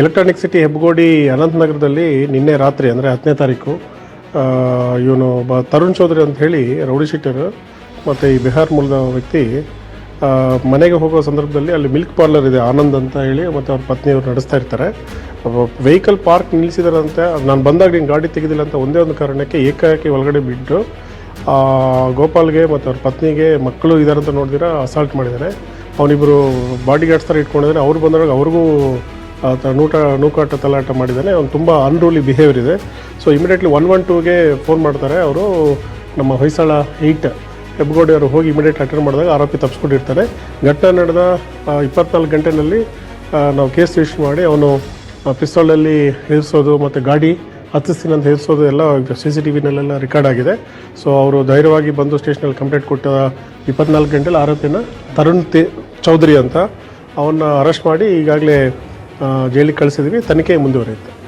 Electronic city Hebbagodi ಅನಂತನಗರದಲ್ಲಿ ನಿನ್ನೆ ರಾತ್ರಿ, ಅಂದರೆ ಹತ್ತನೇ ತಾರೀಕು ಇವನು ಬ ತರುಣ್ ಚೌಧರಿ ಅಂತ ಹೇಳಿ ರೌಡಿ ಶೀಟರ್, ಮತ್ತು ಈ ಬಿಹಾರ್ ಮೂಲದ ವ್ಯಕ್ತಿ ಮನೆಗೆ ಹೋಗೋ ಸಂದರ್ಭದಲ್ಲಿ ಅಲ್ಲಿ ಮಿಲ್ಕ್ ಪಾರ್ಲರ್ ಇದೆ, ಆನಂದ್ ಅಂತ ಹೇಳಿ, ಮತ್ತು ಅವ್ರ ಪತ್ನಿಯವರು ನಡೆಸ್ತಾ ಇರ್ತಾರೆ. ವೆಹಿಕಲ್ ಪಾರ್ಕ್ ನಿಲ್ಲಿಸಿದಾರಂತೆ, ನಾನು ಬಂದಾಗ ನೀನು ಗಾಡಿ ತೆಗೆದಿಲ್ಲ ಅಂತ ಒಂದೇ ಒಂದು ಕಾರಣಕ್ಕೆ ಏಕಾಏಕಿ ಒಳಗಡೆ ಬಿಟ್ಟು ಗೋಪಾಲ್ಗೆ ಮತ್ತು ಅವ್ರ ಪತ್ನಿಗೆ ಮಕ್ಕಳು ಇದ್ದಾರೆ ಅಂತ ನೋಡಿದಿರ, ಅಸಾಲ್ಟ್ ಮಾಡಿದ್ದಾರೆ. ಅವನಿಬ್ಬರು ಬಾಡಿ ಗಾರ್ಡ್ಸ್ ಥರ ಇಟ್ಕೊಂಡಿದ್ದಾರೆ, ಅವ್ರು ಬಂದಾಗ ಅವ್ರಿಗೂ ಆತ ನೂಟ, ನೂಕಾಟ ತಲಾಟ ಮಾಡಿದ್ದಾನೆ. ಅವ್ನು ತುಂಬ ಅನ್ರೂಲಿ ಬಿಹೇವಿಯರ್ ಇದೆ. ಸೊ ಇಮಿಡಿಯೇಟ್ಲಿ ಒನ್ ಒನ್ ಟೂಗೆ ಫೋನ್ ಮಾಡ್ತಾರೆ. ಅವರು ನಮ್ಮ ಹೊಯ್ಸಳ ಏಯ್ಟ್ ಹೆಬ್ಬಗೋಡಿ ಅವರು ಹೋಗಿ ಇಮಿಡಿಯೇಟ್ ಅಟೆಂಡ್ ಮಾಡಿದಾಗ ಆರೋಪಿ ತಪ್ಸ್ಕೊಂಡಿರ್ತಾರೆ ಘಟನೆ ನಡೆದ ಇಪ್ಪತ್ನಾಲ್ಕು ಗಂಟೆನಲ್ಲಿ ನಾವು ಕೇಸ್ ರಿಜಿಸ್ಟರ್ ಮಾಡಿ ಅವನು ಪಿಸ್ತೋಲಲ್ಲಿ ಹೇರಿಸೋದು ಮತ್ತು ಗಾಡಿ ಹತ್ತಿಸ್ತೀನಿ ಅಂತ ಹೇರಿಸೋದು ಎಲ್ಲ ಸಿ ಸಿ ಟಿ ವಿನಲ್ಲೆಲ್ಲ ರೆಕಾರ್ಡ್ ಆಗಿದೆ. ಸೊ ಅವರು ಧೈರ್ಯವಾಗಿ ಬಂದು ಸ್ಟೇಷನಲ್ಲಿ ಕಂಪ್ಲೇಂಟ್ ಕೊಟ್ಟ ಇಪ್ಪತ್ನಾಲ್ಕು ಗಂಟೆಯಲ್ಲಿ ಆರೋಪಿನ ತರುಣ್ ತಿ, ಚೌಧರಿ ಅಂತ. ಅವನ್ನ ಅರೆಸ್ಟ್ ಮಾಡಿ ಈಗಾಗಲೇ ಜೈಲಿಗೆ ಕಳಿಸಿದ್ವಿ. ತನಿಖೆ ಮುಂದುವರಿಯುತ್ತೆ.